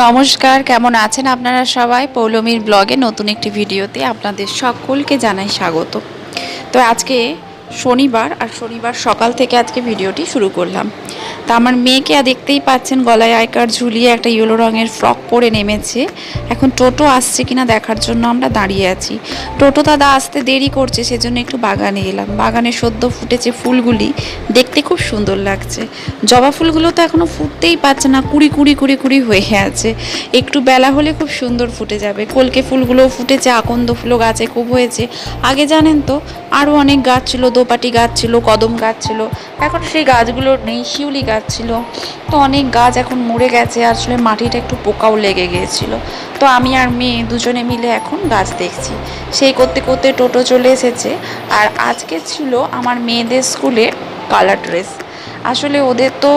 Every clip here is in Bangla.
নমস্কার, কেমন আছেন আপনারা সবাই? পৌলমীর ব্লগে নতুন একটি ভিডিওতে আপনাদের সকলকে জানাই স্বাগত। তো আজকে শনিবার আর শনিবার সকাল থেকে আজকে ভিডিওটি শুরু করলাম। তা আমার মেয়েকে দেখতেই পাচ্ছেন, গলায় আই কার্ড ঝুলিয়ে একটা ইয়েলো রঙের ফ্রক পরে নেমেছে। এখন টোটো আসছে কিনা দেখার জন্য আমরা দাঁড়িয়ে আছি। টোটো দাদা আসতে দেরি করছে, সেজন্য একটু বাগানে এলাম। বাগানে সদ্য ফুটেছে ফুলগুলি, দেখতে খুব সুন্দর লাগছে। জবা ফুলগুলো তো এখনও ফুটতেই পারছে না, কুড়ি কুড়ি কুড়ি কুড়ি হয়ে আছে। একটু বেলা হলে খুব সুন্দর ফুটে যাবে। কলকে ফুলগুলো ফুটেছে, আকন্দ ফুলও গাছে খুব হয়েছে। আগে জানেন তো আরও অনেক গাছ ছিল, দোপাটি গাছ ছিল, কদম গাছ ছিল। এখন সেই গাছগুলো নেই, শিউলি গাছ ছিল। তো অনেক গাছ এখন মরে গেছে, আসলে মাটিটা একটু পোকাও লেগে গিয়েছিল। তো আমি আর মেয়ে দুজনে মিলে এখন গাছ দেখছি। সেই করতে করতে টোটো চলে এসেছে। আর আজকে ছিল আমার মেয়েদের স্কুলে কালার ড্রেস। আসলে ওদের তো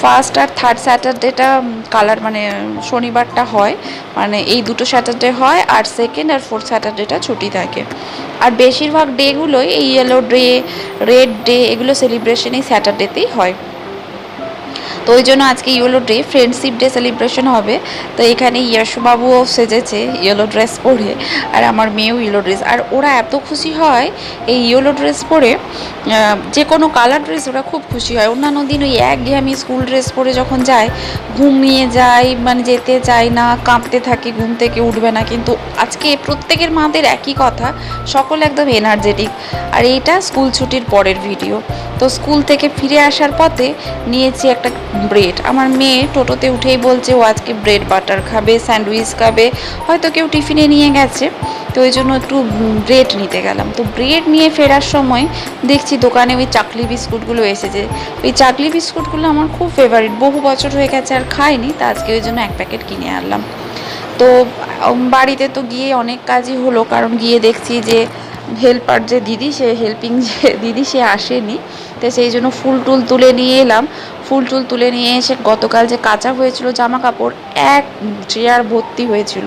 ফার্স্ট আর থার্ড স্যাটারডেটা কালার মানে শনিবারটা হয়। মানে এই দুটো স্যাটারডে হয় আর সেকেন্ড আর ফোর্থ স্যাটারডেটা ছুটি থাকে। আর বেশিরভাগ ডেগুলোই এই ইয়েলো ডে রেড ডে এগুলো সেলিব্রেশন এই স্যাটারডেতেই হয়। তো ওই জন্য আজকে yellow day friendship day celebration হবে। তো এখানে ইয়াশুবাবুও সেজেছে ইয়েলো ড্রেস পরে, আর আমার মেয়েও ইয়েলো ড্রেস। আর ওরা এত খুশি হয় এই ইয়েলো ড্রেস পরে যে কোনো কালার ড্রেস ওরা খুব খুশি হয়। অন্যান্য দিন ওই এক আমি স্কুল ড্রেস পরে যখন যায়, ঘুমিয়ে যায় মানে যেতে চায় না, কাঁপতে থাকে, ঘুম থেকে উঠবে না। কিন্তু আজকে প্রত্যেকের মাদের একই কথা, সকল একদম এনার্জেটিক আর এইটা স্কুল ছুটির পরের ভিডিও তো স্কুল থেকে ফিরে আসার পথে নিয়েছি একটা ব্রেড। আমার মেয়ে টোটোতে উঠেই বলছে, ও আজকে ব্রেড বাটার খাবে, স্যান্ডউইচ খাবে। হয়তো কেউ টিফিনে নিয়ে গেছে, তো ওই জন্য একটু ব্রেড নিতে গেলাম। তো ব্রেড নিয়ে ফেরার সময় দেখছি দোকানে ওই চাকলি বিস্কুটগুলো এসেছে। ওই চাকলি বিস্কুটগুলো আমার খুব ফেভারিট বহু বছর হয়ে গেছে আর খাইনি, তা আজকে ওই জন্য এক প্যাকেট কিনে আনলাম। তো বাড়িতে তো গিয়ে অনেক কাজই হলো, কারণ গিয়ে দেখছি যে হেল্পার যে দিদি, সে হেল্পিং যে দিদি, সে আসেনি। তো সেই জন্য ফুল টুল তুলে নিয়ে এলাম। ফুল টুল তুলে নিয়ে এসে গতকাল যে কাঁচা হয়েছিল জামা কাপড় এক চেয়ার ভর্তি হয়েছিল।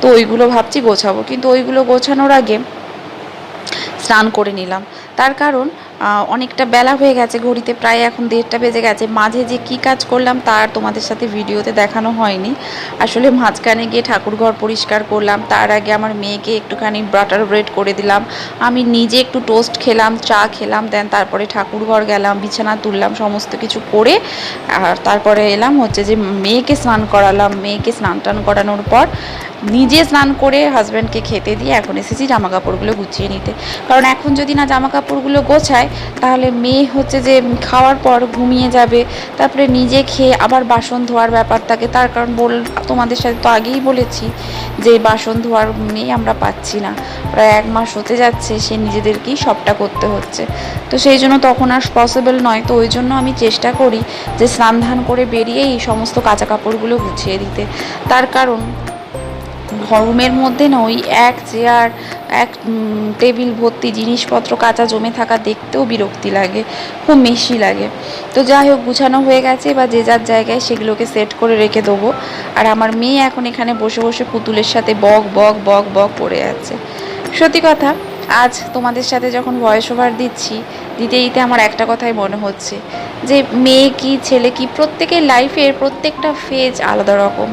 তো ওইগুলো ভাবছি গোছাবো। কিন্তু ওইগুলো গোছানোর আগে স্নান করে নিলাম। তার কারণ অনেকটা বেলা হয়ে গেছে, ঘড়িতে প্রায় এখন দেড়টা বেজে গেছে। মাঝে যে কি কাজ করলাম তার তোমাদের সাথে ভিডিওতে দেখানো হয়নি। আসলে মাঝখানে গিয়ে ঠাকুরঘর পরিষ্কার করলাম, তার আগে আমার মেয়েকে একটুখানি বাটার ব্রেড করে দিলাম। আমি নিজে একটু টোস্ট খেলাম, চা খেলাম দেন তারপরে ঠাকুরঘর গেলাম, বিছানা তুললাম, সমস্ত কিছু করে, আর তারপরে এলাম হচ্ছে যে মেয়েকে স্নান করালাম। মেয়েকে স্নান টান করানোর পর নিজে স্নান করে হাজব্যান্ডকে খেতে দিয়ে এখন এসেছি জামা কাপড়গুলো গুছিয়ে নিতে। কারণ এখন যদি না জামা কাপড়গুলো গোছায় তাহলে মেয়ে হচ্ছে যে খাওয়ার পর ঘুমিয়ে যাবে, তারপরে নিজে খেয়ে আবার বাসন ধোয়ার ব্যাপার থাকে। তার কারণ বল, তোমাদের সাথে তো আগেই বলেছি যে বাসন ধোয়ার মেয়ে আমরা পাচ্ছি না। প্রায় এক মাস হতে যাচ্ছে, সে নিজেদেরকেই সবটা করতে হচ্ছে। তো সেই জন্য তখন আর পসিবল নয়। তো ওই জন্য আমি চেষ্টা করি যে স্নান ধান করে বেরিয়ে এই সমস্ত কাঁচা কাপড়গুলো গুছিয়ে দিতে। তার কারণ রুমের মধ্যে না, ওই এক চেয়ার, এক টেবিল, ভর্তি জিনিসপত্র, কাঁচা জমে থাকা দেখতেও বিরক্তি লাগে, খুব মেশি লাগে। তো যাই হোক, গুছানো হয়ে গেছে বা যে যার জায়গায় সেগুলোকে সেট করে রেখে দেবো। আর আমার মেয়ে এখন এখানে বসে বসে পুতুলের সাথে বক বক বক বক পড়ে যাচ্ছে সত্যি কথা, আজ তোমাদের সাথে যখন ভয়েস ওভার দিচ্ছি, দিতে দিতে আমার একটা কথাই মনে হচ্ছে, যে মেয়ে কি, ছেলে কি, প্রত্যেকের লাইফের প্রত্যেকটা ফেজ আলাদা রকম।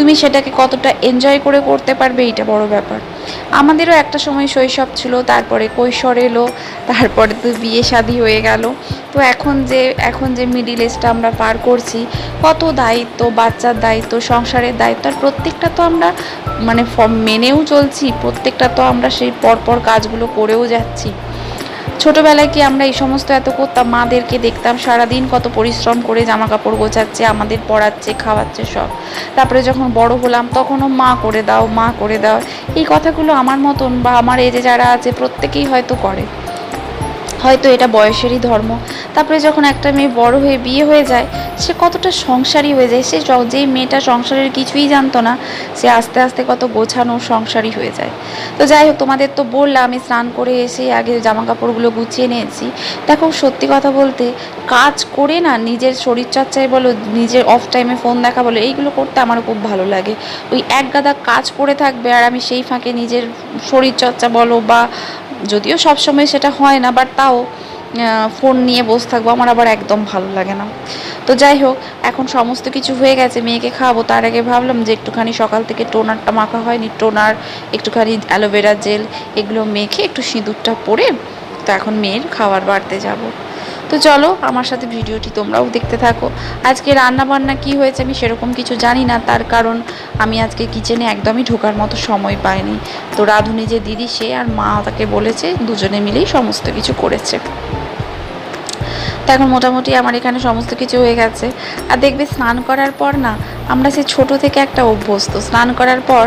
তুমি সেটাকে কতটা এনজয় করে করতে পারবে এইটা বড় ব্যাপার। আমাদেরও একটা সময় শৈশব ছিল, তারপরে কৈশোর এলো, তারপরে তো বিয়ে শাদি হয়ে গেল। তো এখন যে এখন যে মিডিল এজটা আমরা পার করছি, কত দায়িত্ব, বাচ্চার দায়িত্ব, সংসারের দায়িত্ব, আর প্রত্যেকটা তো আমরা মানে মেনেও চলছি, প্রত্যেকটা তো আমরা সেই পরপর কাজগুলো করেও যাচ্ছি। ছোটোবেলায় কি আমরা এই সমস্ত এত করতাম? মাদেরকে দেখতাম, সারাদিন কত পরিশ্রম করে জামা কাপড় গোছাচ্ছে, আমাদের পড়াচ্ছে, খাওয়াচ্ছে সব। তারপরে যখন বড় হলাম, তখনও মা করে দাও, মা করে দাও। এই কথাগুলো আমার মতন বা আমার এজে যারা আছে, প্রত্যেকেই হয়তো করে। হয়তো এটা বয়সেরই ধর্ম। তারপরে যখন একটা মেয়ে বড় হয়ে বিয়ে হয়ে যায়, সে কতটা সংসারী হয়ে যায়, সে যেই মেয়েটা সংসারের কিছুই জানতো না, সে আস্তে আস্তে কত গোছানো সংসারী হয়ে যায়। তো যাই হোক, তোমাদের তো বললাম, আমি স্নান করে এসে আগে জামা কাপড়গুলো গুছিয়ে নিয়েছি। দেখো, সত্যি কথা বলতে, কাজ করে না, নিজের শরীরচর্চায় বলো, নিজের অফ টাইমে ফোন দেখা বলো, এইগুলো করতে আমার খুব ভালো লাগে। ওই এক গাদা কাজ করে থাকবে, আর আমি সেই ফাঁকে নিজের শরীরচর্চা বলো বা যদিও সবসময় সেটা হয় না বাট তাও ফোন নিয়ে বসে থাকব। আমার আবার একদম ভালো লাগে না। তো যাই হোক, এখন সমস্ত কিছু হয়ে গেছে, মেয়েকে খাওয়াবো। তার আগে ভাবলাম যে একটুখানি সকাল থেকে টোনারটা মাখা হয়নি। টোনার, একটুখানি অ্যালোভেরা জেল, এগুলো মেখে একটু সিঁদুরটা পরে, তো এখন মেয়ের খাবার বাড়তে যাব। তো চলো, আমার সাথে ভিডিওটি তোমরাও দেখতে থাকো। আজকে রান্না বান্না কি হয়েছে আমি সেরকম কিছু জানি না, তার কারণ আমি আজকে কিচেনে একদমই ঢোকার মতো সময় পাইনি। তো রাধুনি যে দিদি, সে আর মা তাকে বলেছে, দুজনে মিলেই সমস্ত কিছু করেছে। তো এখন মোটামুটি আমার এখানে সমস্ত কিছু হয়ে গেছে। আর দেখবে স্নান করার পর না, আমরা সে ছোট থেকে একটা অভ্যস্ত। স্নান করার পর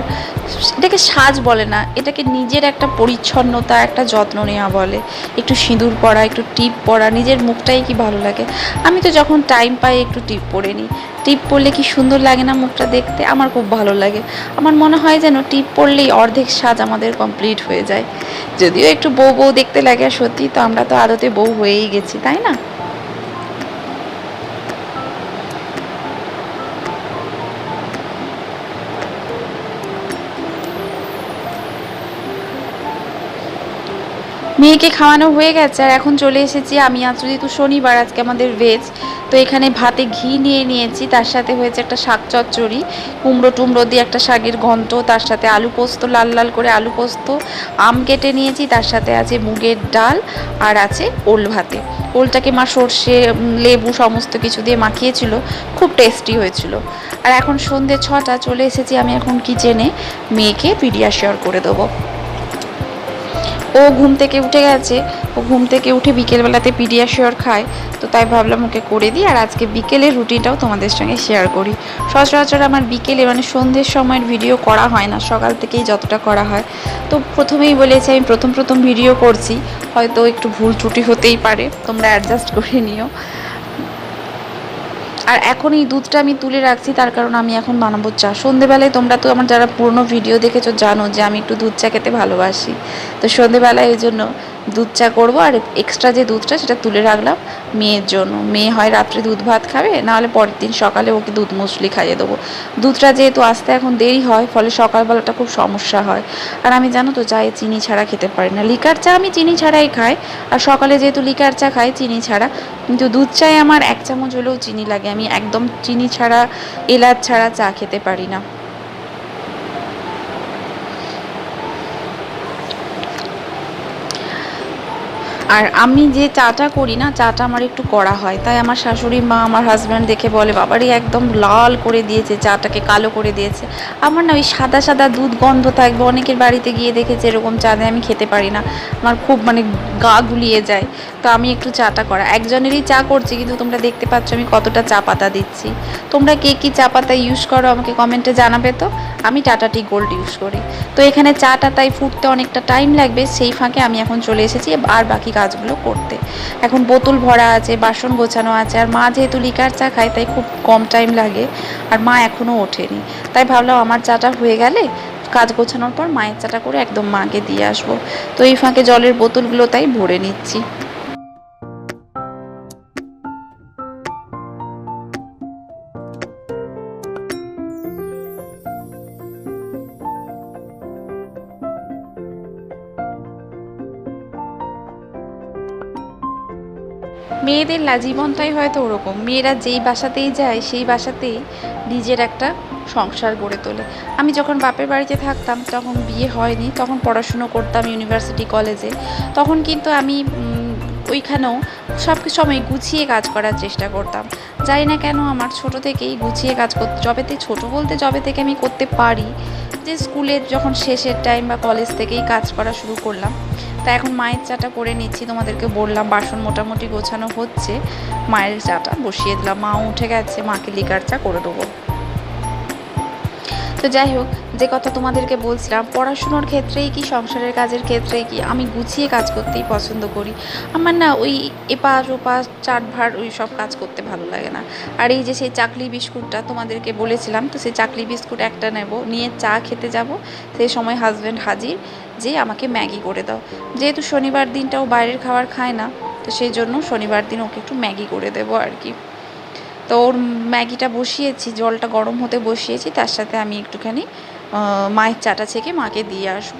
এটাকে সাজ বলে না, এটাকে নিজের একটা পরিচ্ছন্নতা, একটা যত্ন নেওয়া বলে। একটু সিঁদুর পরা, একটু টিপ পরা, নিজের মুখটাই কি ভালো লাগে। আমি তো যখন টাইম পাই একটু টিপ পরে নিই। টিপ পরলে কি সুন্দর লাগে না মুখটা দেখতে? আমার খুব ভালো লাগে। আমার মনে হয় যেন টিপ পরলেই অর্ধেক সাজ আমাদের কমপ্লিট হয়ে যায়। যদিও একটু বউ বউ দেখতে লাগে সত্যি, তো আমরা তো আদতে বউ হয়েই গেছি, তাই না? মেয়েকে খাওয়ানো হয়ে গেছে আর এখন চলে এসেছি আমি আজ যেহেতু শনিবার আজকে আমাদের ভেজ তো এখানে ভাতে ঘি নিয়ে নিয়েছি, তার সাথে হয়েছে একটা শাক চচ্চড়ি, কুমড়ো টুমড়ো দিয়ে একটা শাকের ঘন্ট, তার সাথে আলু পোস্ত, লাল লাল করে আলু পোস্ত, আম কেটে নিয়েছি, তার সাথে আছে মুগের ডাল আর আছে ওল ভাতে। ওলটাকে মা সর্ষে লেবু সমস্ত কিছু দিয়ে মাখিয়েছিল, খুব টেস্টি হয়েছিল। আর এখন সন্ধে ছটা, চলে এসেছি আমি এখন কিচেনে মেয়েকে পিডিয়া পিডিয়াশিওর করে দেবো। ও ঘুম থেকে উঠে গেছে। ও ঘুম থেকে উঠে বিকেলবেলাতে পিডিয়াশিওর খায়। তো তাই ভাবলাম ওকে করে দিই আর আজকে বিকেলের রুটিনটাও তোমাদের সঙ্গে শেয়ার করি। সচরাচর আমার বিকেলে মানে সন্ধ্যের সময়ের ভিডিও করা হয় না, সকাল থেকেই যতটা করা হয়। তো প্রথমেই বলেছি আমি প্রথম প্রথম ভিডিও করছি, হয়তো একটু ভুল ত্রুটি হতেই পারে, তোমরা অ্যাডজাস্ট করে নিও। আর এখন এই দুধটা আমি তুলে রাখছি, তার কারণ আমি এখন বানাবো চা। সন্ধেবেলায় তোমরা তো আমার যারা পুরনো ভিডিও দেখেছ জানো যে আমি একটু দুধ চা খেতে ভালোবাসি। তো সন্ধেবেলায় এই জন্য দুধ চা করব আর এক্সট্রা যে দুধটা সেটা তুলে রাখলাম মেয়ের জন্য। মেয়ে হয় রাত্রে দুধ ভাত খাবে, নাহলে পরের দিন সকালে ওকে দুধ মুসলি খাইয়ে দেবো। দুধটা যেহেতু আসতে এখন দেরি হয়, ফলে সকালবেলাটা খুব সমস্যা হয়। আর আমি জানো তো চায়ে চিনি ছাড়া খেতে পারি না। লিকার চা আমি চিনি ছাড়াই খাই, আর সকালে যেহেতু লিকার চা খাই চিনি ছাড়া, কিন্তু দুধ চায়ে আমার এক চামচ হলেও চিনি লাগে। আমি একদম চিনি ছাড়া, এলাচ ছাড়া চা খেতে পারি না। আর আমি যে চাটা করি না, চাটা আমার একটু করা হয়। তাই আমার শাশুড়ি মা, আমার হাজব্যান্ড দেখে বলে বাবারই একদম লাল করে দিয়েছে, চাটাকে কালো করে দিয়েছে। আমার না ওই সাদা সাদা দুধ গন্ধ থাকবে, অনেকের বাড়িতে গিয়ে দেখেছে এরকম চা দেয় আমি খেতে পারি না। আমার খুব মানে গা গুলিয়ে যায়। তো আমি একটু চাটা করা। একজনেরই চা করছি, কিন্তু তোমরা দেখতে পাচ্ছ আমি কতটা চা পাতা দিচ্ছি। তোমরা কে কী চা পাতা ইউজ করো আমাকে কমেন্টে জানাবে তো। আমি টাটা টি গোল্ড ইউজ করি। তো এখানে চাটা তাই ফুটতে অনেকটা টাইম লাগবে, সেই ফাঁকে আমি এখন চলে এসেছি। আর বাকি কাজগুলো করতে। এখন বোতল ভরা আছে, বাসন গোছানো আছে, আর মা যেহেতু লিকার চা খায়, তাই খুব কম টাইম লাগে, আর মা এখনও ওঠেনি। তাই ভাবলাম আমার চাটা হয়ে গেলে কাজ গোছানোর পর মায়ের চাটা করে একদম মাকে দিয়ে আসব। তো এই ফাঁকে জলের বোতলগুলো তাই ভরে নিচ্ছি। মেয়েদের লা জীবনটাই হয়তো ওরকম। মেয়েরা যেই বাসাতেই যায়, সেই বাসাতেই নিজের একটা সংসার গড়ে তোলে। আমি যখন বাপের বাড়িতে থাকতাম, তখন বিয়ে হয়নি, তখন পড়াশুনো করতাম ইউনিভার্সিটি কলেজে। তখন কিন্তু আমি ওইখানেও সব সময় গুছিয়ে কাজ করার চেষ্টা করতাম। জানি না কেন আমার ছোট থেকেই গুছিয়ে কাজ করতে যবেতে ছোট বলতে যবে থেকে আমি করতে পারি, যে স্কুলের যখন শেষের টাইম বা কলেজ থেকেই কাজ করা শুরু করলাম তা এখন মায়ের চাটা করে নিচ্ছি, তোমাদেরকে বললাম, বাসন মোটামুটি গোছানো হচ্ছে। মায়ের চাটা বসিয়ে দিলাম মা উঠে গেছে, মাকে লিকার চা করে দেবো। তো যাই হোক, যে কথা তোমাদেরকে বলছিলাম, পড়াশুনোর ক্ষেত্রেই কি, সংসারের কাজের ক্ষেত্রেই কি, আমি গুছিয়ে কাজ করতেই পছন্দ করি। আমার না ওই এপাশ ওপাশ চাট চাটভার ওই সব কাজ করতে ভালো লাগে না। আর এই যে সেই চাকলি বিস্কুটটা তোমাদেরকে বলেছিলাম, তো সেই চাকলি বিস্কুট একটা নেব, নিয়ে চা খেতে যাব। সেই সময় হাজব্যান্ড হাজির যে আমাকে ম্যাগি করে দাও। যেহেতু শনিবার দিনটাও বাইরের খাবার খায় না, তো সেই জন্য শনিবার দিন ওকে একটু ম্যাগি করে দেবো আর কি। তো ওর ম্যাগিটা বসিয়েছি, জলটা গরম হতে বসিয়েছি, তার সাথে আমি একটুখানি মায়ের চাটা ছেঁকে মাকে দিয়ে আসব।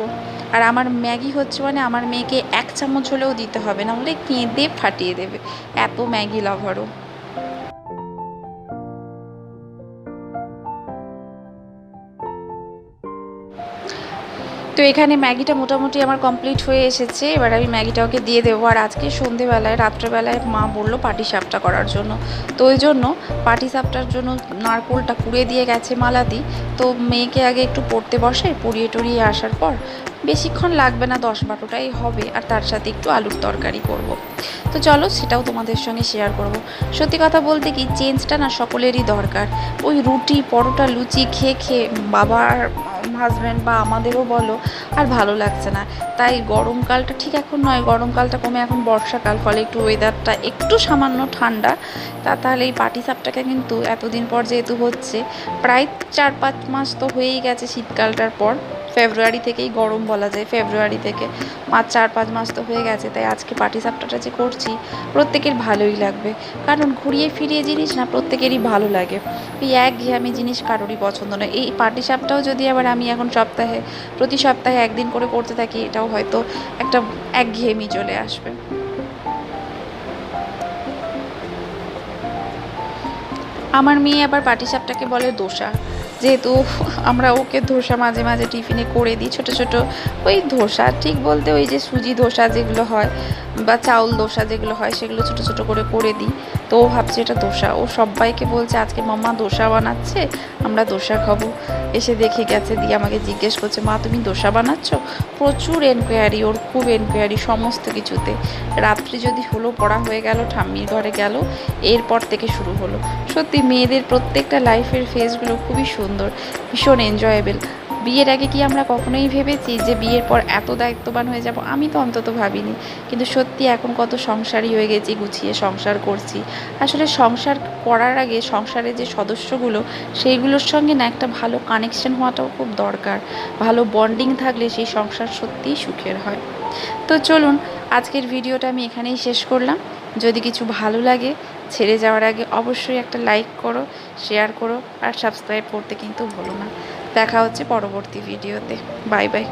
আর আমার ম্যাগি হচ্ছে মানে আমার মেয়েকে এক চামচ হলেও দিতে হবে, না হলে কেঁদে ফাটিয়ে দেবে। এত ম্যাগি লাভারও। তো এখানে ম্যাগিটা মোটামুটি আমার কমপ্লিট হয়ে এসেছে। এবার আমি ম্যাগিটা ওকে দিয়ে দেবো। আর আজকে সন্ধেবেলায়, রাত্রেবেলায় মা বলল পাটি সাপটা করার জন্য। তো ওই জন্য পাটি সাপটার জন্য নারকোলটা কুড়ে দিয়ে গেছে মালাদি। তো মেয়েকে আগে একটু পড়তে বসে পড়িয়ে টড়িয়ে আসার পর বেশিক্ষণ লাগবে না, দশ বারোটাই হবে। আর তার সাথে একটু আলুর তরকারি করব। তো চলো সেটাও তোমাদের সঙ্গে শেয়ার করব। সত্যি কথা বলতে কি চেঞ্জটা না সকলেরই দরকার। ওই রুটি, পরোটা, লুচি খেয়ে খেয়ে বাবার হাজব্যান্ড বা আমাদেরও বলো, আর ভালো লাগছে না। তাই গরমকালটা ঠিক এখন নয় গরমকালটা কমে এখন বর্ষাকাল, ফলে একটু ওয়েদারটা একটু সামান্য ঠান্ডা। তা তাহলে এই পাটি সাপটাকে কিন্তু এতদিন পর যেহেতু হচ্ছে, প্রায় চার পাঁচ মাস তো হয়েই গেছে শীতকালটার পর। ফেব্রুয়ারি থেকেই গরম বলা যায়, ফেব্রুয়ারি থেকে। পাঁচ চার পাঁচ মাস তো হয়ে গেছে, তাই আজকে পাটি সাপটাটা যে করছি, প্রত্যেকের ভালোই লাগবে। কারণ ঘুরিয়ে ফিরিয়ে জিনিস না, প্রত্যেকেরই ভালো লাগে। এই এক ঘেয়ামি জিনিস কারোরই পছন্দ নয়। এই পাটি সাপটাও যদি আবার আমি এখন সপ্তাহে, প্রতি সপ্তাহে একদিন করে করতে থাকি, এটাও হয়তো একটা এক ঘেয়েমি চলে আসবে। আমার মেয়ে আবার পাটিসাপটাকে বলে দোসা। যেহেতু আমরা ওকে ধোসা মাঝে মাঝে টিফিনে করে দিই ছোট ছোট, ওই ধোসা ঠিক বলতে ওই যে সুজি ধোসা যেগুলো হয় বা চাউল ধোসা যেগুলো হয় সেগুলো ছোট ছোট করে করে দিই। তো ও ভাবছে এটা দোসা। ও সবাইকে বলছে, আজকে মাম্মা দোসা বানাচ্ছে, আমরা দোসা খাব। এসে দেখে গেছে, দিয়ে আমাকে জিজ্ঞেস করছে, মা, তুমি দোসা বানাচ্ছ? প্রচুর এনকোয়ারি ওর খুব এনকোয়ারি সমস্ত কিছুতে। রাত্রি যদি হলো, পড়া হয়ে গেল, ঠাম্মির ঘরে গেল, এরপর থেকে শুরু হলো। সত্যি, মেয়েদের প্রত্যেকটা লাইফের ফেজগুলো খুবই সুন্দর, ভীষণ এনজয়েবেল বিয়ের আগে কি আমরা কখনোই ভেবেছি যে বিয়ের পর এত দায়িত্ববান হয়ে যাব? আমি তো অন্তত ভাবিনি। কিন্তু সত্যি এখন কত সংসারই হয়ে গেছি, গুছিয়ে সংসার করছি। আসলে সংসার করার আগে সংসারের যে সদস্যগুলো, সেইগুলোর সঙ্গে না একটা ভালো কানেকশন হওয়াটাও খুব দরকার। ভালো বন্ডিং থাকলে সেই সংসার সত্যিই সুখের হয়। তো চলুন, আজকের ভিডিওটা আমি এখানেই শেষ করলাম। যদি কিছু ভালো লাগে, ছেড়ে যাওয়ার আগে অবশ্যই একটা লাইক করো শেয়ার করো, আর সাবস্ক্রাইব করতে কিন্তু ভুলো না। দেখা হচ্ছে পরবর্তী ভিডিওতে। Bye bye.